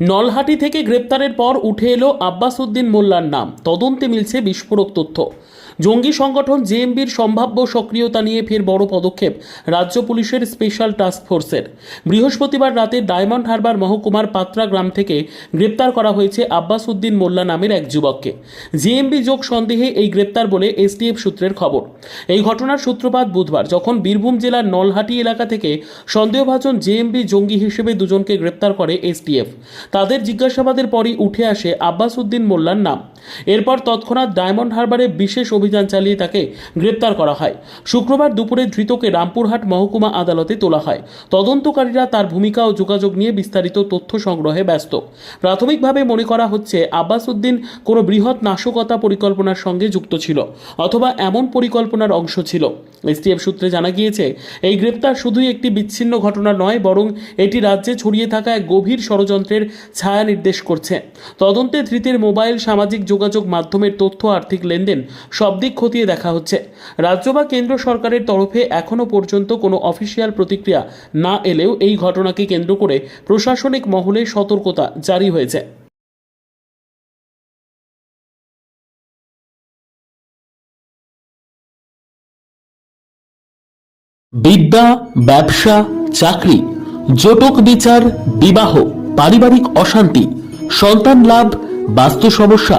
নলহাটি থেকে গ্রেপ্তারের পর উঠে এলো আব্বাস উদ্দিন মোল্লার নাম। তদন্তে মিলছে বিস্ফোরক তথ্য। জঙ্গি সংগঠন জেএমবির সম্ভাব্য সক্রিয়তা নিয়ে ফের বড় পদক্ষেপ রাজ্য পুলিশের স্পেশাল টাস্ক ফোর্সের। বৃহস্পতিবার রাতে ডায়মন্ড হারবার মহকুমার পাত্রা গ্রাম থেকে গ্রেপ্তার করা হয়েছে আব্বাস উদ্দিন মোল্লা নামের এক যুবককে। জেএমবি যোগ সন্দেহে এই গ্রেপ্তার বলে এসটিএফ সূত্রের খবর। এই ঘটনার সূত্রপাত বুধবার, যখন বীরভূম জেলার নলহাটি এলাকা থেকে সন্দেহভাজন জেএমবি জঙ্গি হিসেবে দুজনকে গ্রেপ্তার করে এসটিএফ। তাদের জিজ্ঞাসাবাদের পরই উঠে আসে আব্বাস উদ্দিন মোল্লার নাম। এরপর তৎক্ষণাৎ ডায়মন্ড হারবারে বিশেষ অভিযান চালিয়ে তাকে গ্রেপ্তার করা হয়। শুক্রবার দুপুরে ধৃতকে রামপুরহাট মহকুমা আদালতে তোলা হয়। তদন্তকারীরা তার ভূমিকা ও যোগাযোগ নিয়ে বিস্তারিত তথ্য সংগ্রহে ব্যস্ত। প্রাথমিকভাবে মনে করা হচ্ছে, আব্বাস উদ্দিন কোনো বৃহৎ নাশকতা পরিকল্পনার সঙ্গে যুক্ত ছিল অথবা এমন পরিকল্পনার অংশ ছিল। এসটিএফ সূত্রে জানা গিয়েছে, এই গ্রেপ্তার শুধুই একটি বিচ্ছিন্ন ঘটনা নয়, বরং এটি রাজ্যে ছড়িয়ে থাকা এক গভীর ষড়যন্ত্রের ছায়া নির্দেশ করছে। তদন্তে ধৃতের মোবাইল, সামাজিক যোগাযোগ মাধ্যমের তথ্য, আর্থিক লেনদেন সব দিক খতিয়ে দেখা হচ্ছে। রাজ্য বা কেন্দ্র সরকারের তরফে এখনও পর্যন্ত কোনো অফিসিয়াল প্রতিক্রিয়া না এলেও এই ঘটনাকে কেন্দ্র করে প্রশাসনিক মহলে সতর্কতা জারি হয়েছে। বিদ্যা, ব্যবসা, চাকরি, জটক বিচার, বিবাহ, পারিবারিক অশান্তি, সন্তান লাভ, বাস্তু সমস্যা